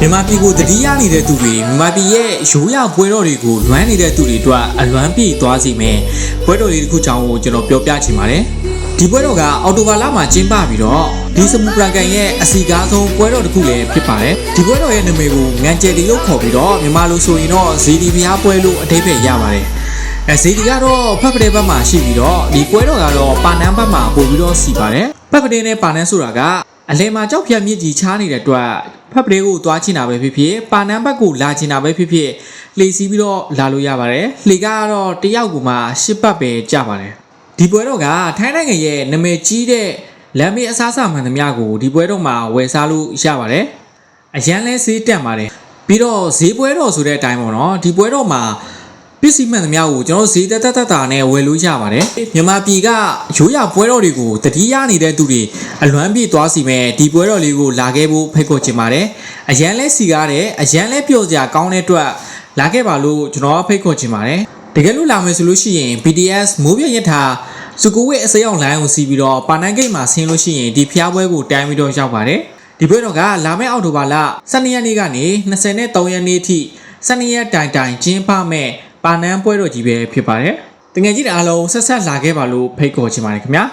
မြန်မာပြည်ကိုတတိယနေတဲ့သူတွေမြန်မာပြည်ရဲ့ရိုးရာပွဲတော်တွေကိုလွမ်းနေတဲ့သူတွေအတွက်အလွမ်းပြေသွားစေမယ်ပွဲတော်လေးတစ်ခုချောင်းကိုကျွန်တော်ပြောပြချင်ပါတယ်ဒီပွဲတော်ကအော်တိုဘာလမှာကျင်းပပြီးတော့ဒီစမူပရန်ကန်ရဲ့အစီကားဆုံးပွဲတော်တစ်ခုလည်းဖြစ်ပါတယ်ဒီပွဲတော်ရဲ့နာမည်ကိုငံကျယ်တီလို့ခေါ်ပြီးတော့မြန်မာလိုဆိုရင်တော့ဇီဒီဘီယာပွဲလို့အဓိပ္ပာယ်ရပါတယ်အဲဇီဒီကတော့ဖက်ပတဲ့ဘက်မှာရှိပြီးတော့ဒီပွဲတော်ကတော့ပါနန်းဘက်မှာပို့ပြီးတော့စီပါတယ်ဖက်ပတဲ့နဲ့ပါနန်းဆိုတာက အလဲမှာကြောက်ဖြတ်မြစ်ကြီးချားနေတဲ့အတွက်ဖက်ပတဲ့ကိုသွားချင်တာပဲဖြစ်ဖြစ်ပါနန်းဘက်ကိုလာချင်တာပဲဖြစ်ဖြစ်လှေစီးပြီးတော့လာလို့ရပါတယ်လှေကတော့တယောက်ကူမှရှစ်ပတ်ပဲကြပါတယ်ဒီပွဲတော်ကထိုင်းနိုင်ငံရဲ့နာမည်ကြီးတဲ့လမ်းမေးအစားအစာမှန်သမျှကိုဒီပွဲတော်မှာဝယ်စားလို့ရပါတယ်အရန်လဲဈေးတက်ပါတယ်ပြီးတော့ဈေးပွဲတော်ဆိုတဲ့အတိုင်းပေါ့နော်ဒီပွဲတော်မှာ ပစ္စည်းမှန်သမျှကိုကျွန်တော်ဈေးတက်တက်တက်တာနဲ့ဝယ်လို့ရပါတယ်မြန်မာပြည်ကရိုးရာပွဲတော်တွေကိုတတိယနေတဲ့သူတွေအလွမ်းပြေသွားစီမဲ့ဒီပွဲတော်လေးကိုလာခဲ့ဖို့ဖိတ်ခေါ်ချင်ပါတယ်အရန်လဲစီကားတယ်အရန်လဲပျော်စရာကောင်းတဲ့အတွက်လာခဲ့ပါလို့ကျွန်တော်ကဖိတ်ခေါ်ချင်ပါတယ်တကယ်လို့လာမယ်ဆိုလို့ရှိရင် BTS မိုးပြရထားစုကူဝိတ်အစိမ်းအောင်လိုင်းကိုစီးပြီးတော့ပါနန်ဂိတ်မှာဆင်းလို့ရှိရင်ဒီဖျားပွဲကိုတိုင်းပြီးတော့ရောက်ပါတယ်ဒီပွဲတော်ကလာမယ့်အောက်တိုဘာလ12ရက်နေ့ကနေ23ရက်နေ့ထိ12ရက်တိုင်တိုင်ကျင်းပမဲ့ ပါနန်းပွဲတော်ကြီးပဲဖြစ်ပါတယ်တကယ်ကြီးတဲ့အားလုံးဆက်ဆက်လာခဲ့ပါလို့ဖိတ်ခေါ်ချင်ပါတယ်ခင်ဗျာ